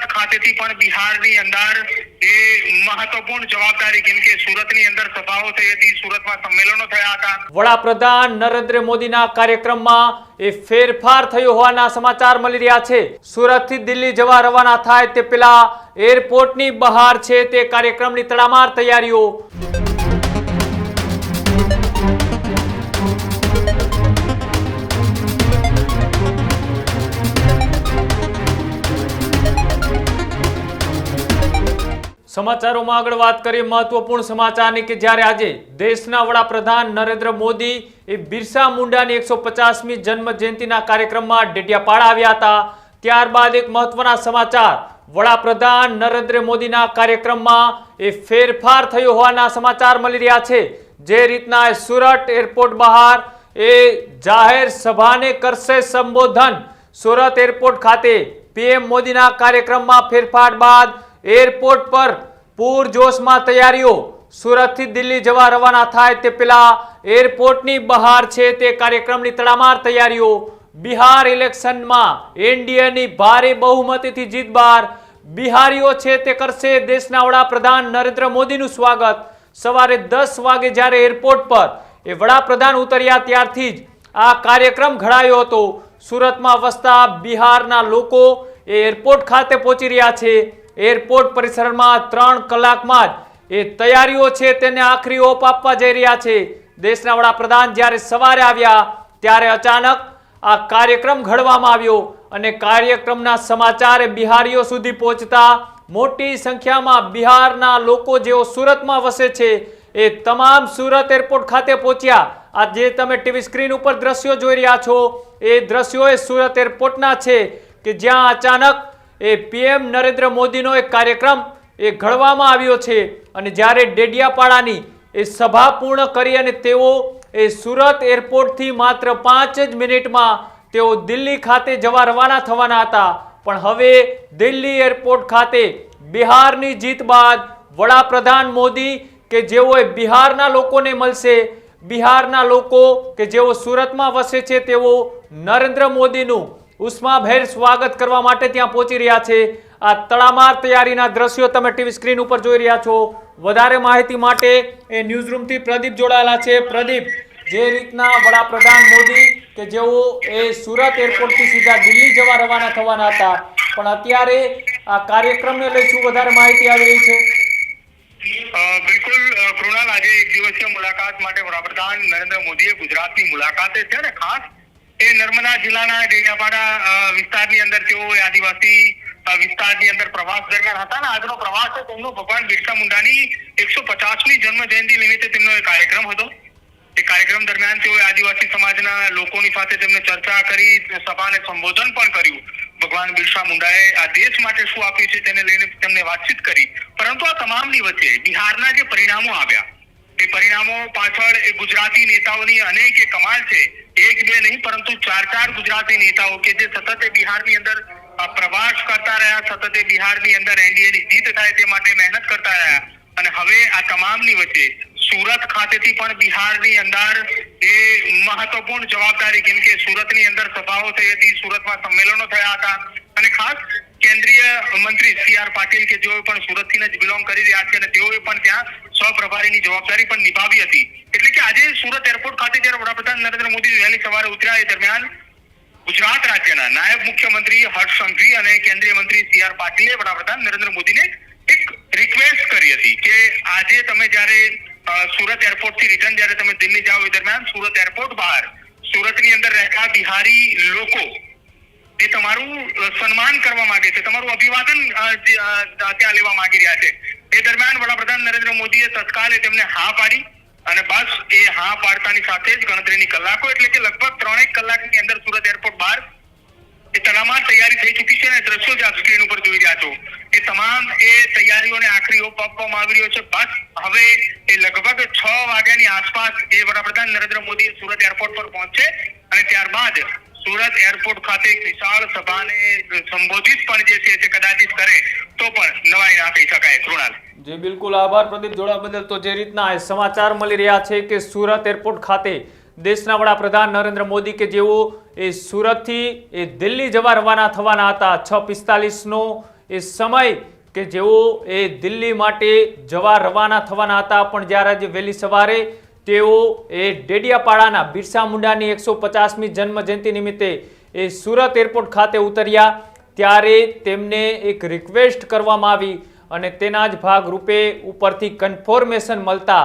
સુરત ખાતેથી પણ બિહારની અંદર એ મહત્વપૂર્ણ જવાબદારી કેમ કે સુરતની અંદર સભાઓ થઈ હતી, સુરતમાં સંમેલનો થયા હતા. વડાપ્રધાન નરેન્દ્ર મોદીના કાર્યક્રમમાં એ ફેરફાર થયો હોવાના સમાચાર મળી રહ્યા છે. સુરતથી દિલ્હી જવા રવાના થાય તે પેલા એરપોર્ટની બહાર છે તે કાર્યક્રમની તડામાર તૈયારીઓ. સમાચારોમાં આગળ વાત કરીએ મહત્વપૂર્ણ સમાચારની કે જ્યારે આજે દેશના વડાપ્રધાન નરેન્દ્ર મોદી એ બિરસા મુંડાની એકસો પચાસમી જન્મ જયંતિના કાર્યક્રમમાં ડેડિયાપાડા આવ્યા હતા, ત્યારબાદ એક મહત્વના સમાચાર, વડાપ્રધાન નરેન્દ્ર મોદીના કાર્યક્રમમાં એ ફેરફાર થયો હોવાના સમાચાર મળી રહ્યા છે. જે રીતના સુરત એરપોર્ટ બહાર એ જાહેર સભાને કરશે સંબોધન. સુરત એરપોર્ટ ખાતે પીએમ મોદીના કાર્યક્રમમાં ફેરફાર બાદ એરપોર્ટ પર પૂરજોશમાં તૈયારીઓ. સુરતથી દિલ્હી જવા રવાના થાય તે પેલા એરપોર્ટની બહાર છે તે કાર્યક્રમની તડામાર તૈયારીઓ. બિહાર ઇલેક્શનમાં એનડીએની ભારે બહુમતીથી જીત બહાર બિહારીઓ છે તે કરશે દેશના વડાપ્રધાન નરેન્દ્ર મોદીનું સ્વાગત. સવારે દસ વાગે જ્યારે એરપોર્ટ પર એ વડાપ્રધાન ઉતર્યા ત્યારથી જ આ કાર્યક્રમ ઘડાયો હતો. સુરતમાં વસતા બિહારના લોકો એ એરપોર્ટ ખાતે પહોંચી રહ્યા છે. એરપોર્ટ પરિસરમાં ત્રણ કલાકમાં એ તૈયારીઓ છે તેને આખરી ઓપ આપવા જઈ રહ્યા છે. દેશના વડાપ્રધાન જ્યારે સવારે આવ્યા ત્યારે અચાનક આ કાર્યક્રમ ઘડવામાં આવ્યો અને કાર્યક્રમના સમાચાર બિહારીઓ સુધી પહોંચતા મોટી સંખ્યામાં બિહારના લોકો જેઓ સુરતમાં વસે છે એ તમામ સુરત એરપોર્ટ ખાતે પહોંચ્યા. આ જે તમે ટીવી સ્ક્રીન ઉપર દ્રશ્યો જોઈ રહ્યા છો એ દ્રશ્યો એ સુરત એરપોર્ટના છે કે જ્યાં અચાનક એ પીએમ નરેન્દ્ર મોદીનો એક કાર્યક્રમ એ ઘડવામાં આવ્યો છે અને જ્યારે ડેડિયાપાડાની એ સભા પૂર્ણ કરી અને તેઓ એ સુરત એરપોર્ટથી માત્ર પાંચ જ મિનિટમાં તેઓ દિલ્હી ખાતે જવા રવાના થવાના હતા. પણ હવે દિલ્હી એરપોર્ટ ખાતે બિહારની જીત બાદ વડાપ્રધાન મોદી કે જેઓ બિહારના લોકોને મળશે, બિહારના લોકો કે જેઓ સુરતમાં વસે છે તેઓ નરેન્દ્ર મોદીનું ઉષ્માભેર સ્વાગત કરવા માટે ત્યાં પહોંચી રહ્યા છે. આ તડામાર તૈયારીના દ્રશ્યો તમે ટીવી સ્ક્રીન ઉપર જોઈ રહ્યા છો. વધારે માહિતી માટે એ ન્યૂઝરૂમથી પ્રદીપ જોડાયેલા છે. પ્રદીપ, જે રીતના વડાપ્રધાન મોદી કે જેઓ એ સુરત એરપોર્ટથી સીધા દિલ્હી જવા રવાના થવાના હતા, પણ અત્યારે આ કાર્યક્રમને લઈ શું વધારે માહિતી આવી રહી છે? બિલકુલ કૃણાલ, આજે એક મુલાકાત માટે વડાપ્રધાન નરેન્દ્ર મોદીએ ગુજરાતની મુલાકાતે છે ને, ખાસ એ નર્મદા જિલ્લાના ડેડિયાપાડા વિસ્તારની અંદર તેઓ આદિવાસી વિસ્તારની અંદર પ્રવાસ દરમિયાન હતા ને આજનો પ્રવાસ તેમનો ભગવાન બિરસા મુંડાની એકસો પચાસમી જન્મ જયંતિ નિમિત્તે તેમનો એક કાર્યક્રમ હતો. એ કાર્યક્રમ દરમિયાન તેઓએ આદિવાસી સમાજના લોકોની સાથે તેમને ચર્ચા કરી સભાને સંબોધન પણ કર્યું. ભગવાન બિરસા મુંડાએ આ દેશ માટે શું આપ્યું છે તેને લઈને તેમને વાતચીત કરી. પરંતુ આ તમામની વચ્ચે બિહારના જે પરિણામો આવ્યા એ પરિણામો પાછળ એ ગુજરાતી નેતાઓની અનેક કમાલ છે. એક બે નહીં, પરંતુ ચાર ચાર ગુજરાતી નેતાઓ કે જે સતત બિહારની અંદર પ્રવાસ કરતા રહ્યા, સતત બિહારની અંદર એનડીએની જીત થાય તે માટે મહેનત કરતા રહ્યા. અને હવે આ તમામની વચ્ચે સુરત ખાતેથી પણ બિહારની અંદર એ મહત્વપૂર્ણ જવાબદારી, કેમ કે સુરતની અંદર સભાઓ થઈ હતી, સુરતમાં સંમેલનો થયા હતા. અને ખાસ કેન્દ્રીય મંત્રી સી આર પાટીલ કે જેઓ પણ સુરતથી જ બિલોંગ કરી રહ્યા છે અને તેઓએ પણ ત્યાં સ્વપ્રભારીની જવાબદારી પણ નિભાવી હતી. એટલે કે આજે સુરત એરપોર્ટ ખાતે જ્યારે વડાપ્રધાન નરેન્દ્ર મોદી વહેલી સવારે ઉતર્યા એ દરમિયાન ગુજરાત રાજ્યના નાયબ મુખ્યમંત્રી હર્ષ સંઘવી અને કેન્દ્રીય મંત્રી સી આર પાટીલે વડાપ્રધાન નરેન્દ્ર મોદીને એક રિક્વેસ્ટ કરી હતી કે આજે તમે જ્યારે સુરત એરપોર્ટથી રિટર્ન જ્યારે તમે દિલ્હી જાઓ એ દરમિયાન સુરત એરપોર્ટ બહાર સુરતની અંદર રહેતા બિહારી લોકો એ તમારું સન્માન કરવા માંગે છે. તમારું અભિવાદન ત્યાં લેવા માંગી રહ્યા છે. એ દરમિયાન વડાપ્રધાન નરેન્દ્ર મોદીએ તત્કાલે તેમને હા પાડી અને બસ એ હા પાડતાની સાથે જ ગણતરીની કલાકો, એટલે કે લગભગ ત્રણેક કલાકની અંદર સુરત એરપોર્ટ બહાર એ તડામાર તૈયારી થઈ ચૂકી છે અને દ્રશ્યો જે આપ સ્ક્રીન ઉપર જોઈ રહ્યા છો. એ તમામ એ તૈયારીઓને આખરી ઓપ આપવામાં આવી રહ્યો છે. બસ હવે એ લગભગ છ વાગ્યાની આસપાસ એ વડાપ્રધાન નરેન્દ્ર મોદી સુરત એરપોર્ટ પર પહોંચશે અને ત્યારબાદ સુરત એરપોર્ટ ખાતે વિશાળ સભાને સંબોધિત પણ જે છે તે કદાચિત કરે, તો પણ નવાઈ ના શકાય. કૃણાલ. જી, બિલકુલ આભાર પ્રદીપ જોડા બદલ તો જે રીતના સમાચાર મળી રહ્યા છે કે સુરત એરપોર્ટ ખાતે દેશના વડાપ્રધાન નરેન્દ્ર મોદી કે જેઓ એ સુરતથી એ દિલ્હી જવા રવાના થવાના હતા, છ પિસ્તાલીસનો એ સમય કે જેઓ એ દિલ્હી માટે જવા રવાના થવાના હતા, પણ જ્યારે આજે વહેલી સવારે તેઓ એ ડેડિયાપાડાના બિરસા મુંડાની એકસો પચાસમી જન્મ જયંતિ નિમિત્તે એ સુરત એરપોર્ટ ખાતે ઉતર્યા. ત્યારે તેમને એક રિક્વેસ્ટ કરવામાં આવી અને તેના જ ભાગરૂપે ઉપરથી કન્ફર્મેશન મળતા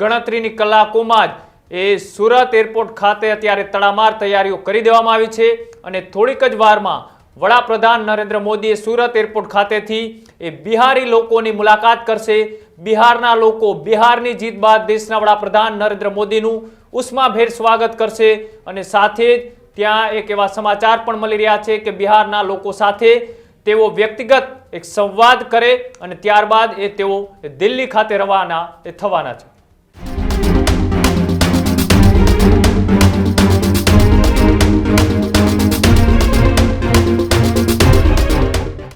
ગણતરીની કલાકોમાં જ એ સુરત એરપોર્ટ ખાતે અત્યારે તડામાર તૈયારીઓ કરી દેવામાં આવી છે અને થોડીક જ વારમાં વડાપ્રધાન નરેન્દ્ર મોદીએ સુરત એરપોર્ટ ખાતેથી એ બિહારી લોકોની મુલાકાત કરશે. બિહારના લોકો બિહારની જીત બાદ દેશના વડાપ્રધાન નરેન્દ્ર મોદીનું ઉષ્માભેર સ્વાગત કરશે અને સાથે જ ત્યાં એક એવા સમાચાર પણ મળી રહ્યા છે કે બિહારના લોકો સાથે તેઓ વ્યક્તિગત એક સંવાદ કરે અને ત્યારબાદ એ તેઓ દિલ્હી ખાતે રવાના એ થવાના છે.